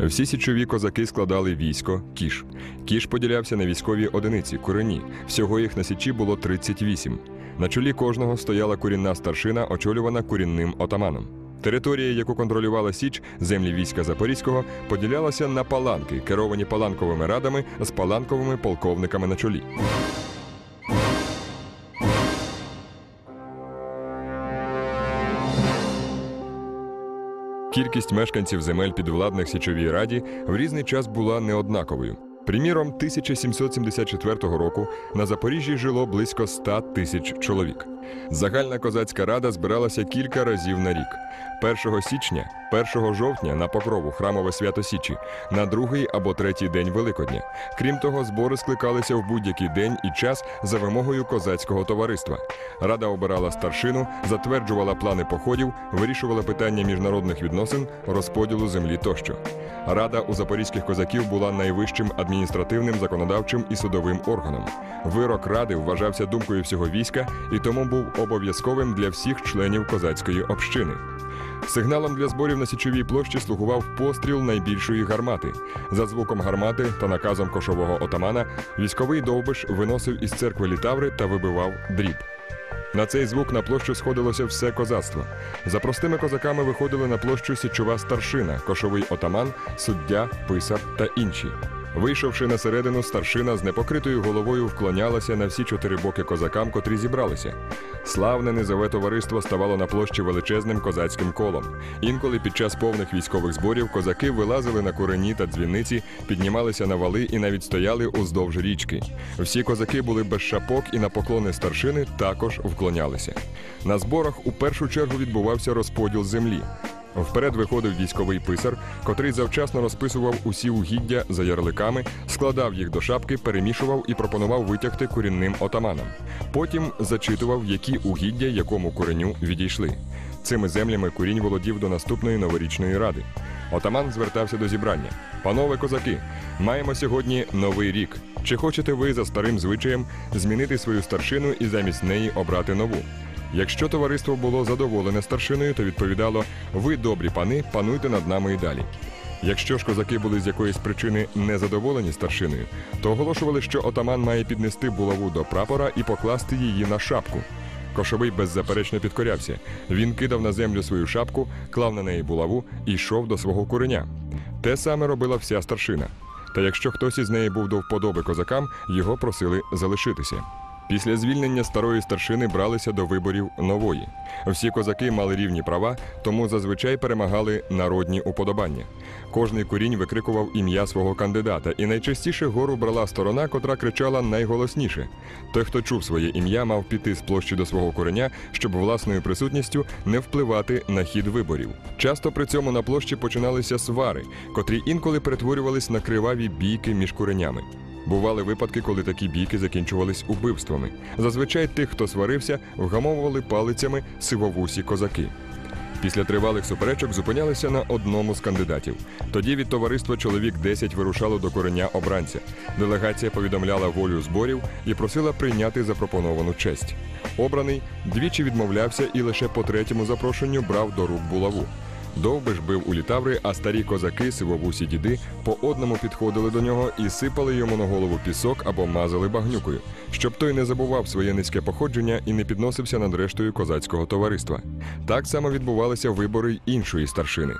Всі січові козаки складали військо кіш. Кіш поділявся на військові одиниці курені. Всього їх на січі було 38. На чолі кожного стояла курінна старшина, очолювана курінним отаманом. Територія, яку контролювала Січ, землі війська Запорізького, поділялася на паланки, керовані паланковими радами з паланковими полковниками на чолі. Кількість мешканців земель підвладних Січовій раді в різний час була неоднаковою. Приміром, 1774 року на Запоріжжі жило близько 100 тисяч чоловік. Загальна козацька рада збиралася кілька разів на рік: 1 січня, 1 жовтня на покрову храмове свято Січі, на другий або третій день Великодня. Крім того, збори скликалися в будь-який день і час за вимогою козацького товариства. Рада обирала старшину, затверджувала плани походів, вирішувала питання міжнародних відносин, розподілу землі тощо. Рада у запорізьких козаків була найвищим адміністративним, законодавчим і судовим органом. Вирок ради вважався думкою всього війська і тому був обов'язковим для всіх членів козацької общини. Сигналом для зборів на січовій площі слугував постріл найбільшої гармати. За звуком гармати та наказом кошового отамана військовий довбиш виносив із церкви літаври та вибивав дріб. На цей звук на площу сходилося все козацтво. За простими козаками виходили на площу січова старшина, кошовий отаман, суддя, писар та інші. Вийшовши на середину, старшина з непокритою головою вклонялася на всі чотири боки козакам, котрі зібралися. Славне низове товариство ставало на площі величезним козацьким колом. Інколи під час повних військових зборів козаки вилазили на курені та дзвіниці, піднімалися на вали і навіть стояли уздовж річки. Всі козаки були без шапок і на поклони старшини також вклонялися. На зборах у першу чергу відбувався розподіл землі. Вперед виходив військовий писар, котрий завчасно розписував усі угіддя за ярликами, складав їх до шапки, перемішував і пропонував витягти курінним отаманам. Потім зачитував, які угіддя якому куреню відійшли. Цими землями курінь володів до наступної новорічної ради. Отаман звертався до зібрання. Панове козаки, маємо сьогодні новий рік. Чи хочете ви за старим звичаєм змінити свою старшину і замість неї обрати нову? Якщо товариство було задоволене старшиною, то відповідало: ви, добрі пани, пануйте над нами і далі. Якщо ж козаки були з якоїсь причини незадоволені старшиною, то оголошували, що отаман має піднести булаву до прапора і покласти її на шапку. Кошовий беззаперечно підкорявся. Він кидав на землю свою шапку, клав на неї булаву і йшов до свого куреня. Те саме робила вся старшина. Та якщо хтось із неї був до вподоби козакам, його просили залишитися. Після звільнення старої старшини бралися до виборів нової. Всі козаки мали рівні права, тому зазвичай перемагали народні уподобання. Кожний курінь викрикував ім'я свого кандидата, і найчастіше гору брала сторона, котра кричала найголосніше. Той, хто чув своє ім'я, мав піти з площі до свого кореня, щоб власною присутністю не впливати на хід виборів. Часто при цьому на площі починалися свари, котрі інколи перетворювались на криваві бійки між куренями. Бували випадки, коли такі бійки закінчувались убивствами. Зазвичай тих, хто сварився, вгамовували палицями сивовусі козаки. Після тривалих суперечок зупинялися на одному з кандидатів. Тоді від товариства чоловік 10 вирушало до кореня обранця. Делегація повідомляла волю зборів і просила прийняти запропоновану честь. Обраний двічі відмовлявся і лише по третьому запрошенню брав до рук булаву. Довбиш бив у літаври, а старі козаки, сивовусі діди, по одному підходили до нього і сипали йому на голову пісок або мазали багнюкою, щоб той не забував своє низьке походження і не підносився над рештою козацького товариства. Так само відбувалися вибори іншої старшини.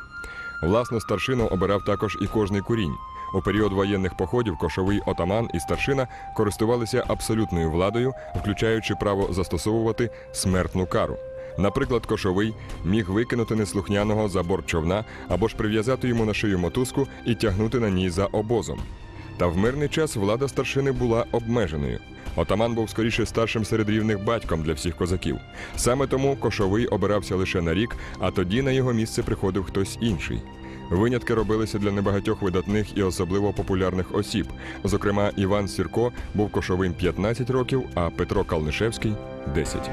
Власну старшину обирав також і кожний курінь. У період воєнних походів кошовий отаман і старшина користувалися абсолютною владою, включаючи право застосовувати смертну кару. Наприклад, кошовий міг викинути неслухняного за борт човна або ж прив'язати йому на шию мотузку і тягнути на ній за обозом. Та в мирний час влада старшини була обмеженою. Отаман був скоріше старшим серед рівних батьком для всіх козаків. Саме тому кошовий обирався лише на рік, а тоді на його місце приходив хтось інший. Винятки робилися для небагатьох видатних і особливо популярних осіб. Зокрема, Іван Сірко був кошовим 15 років, а Петро Калнишевський 10.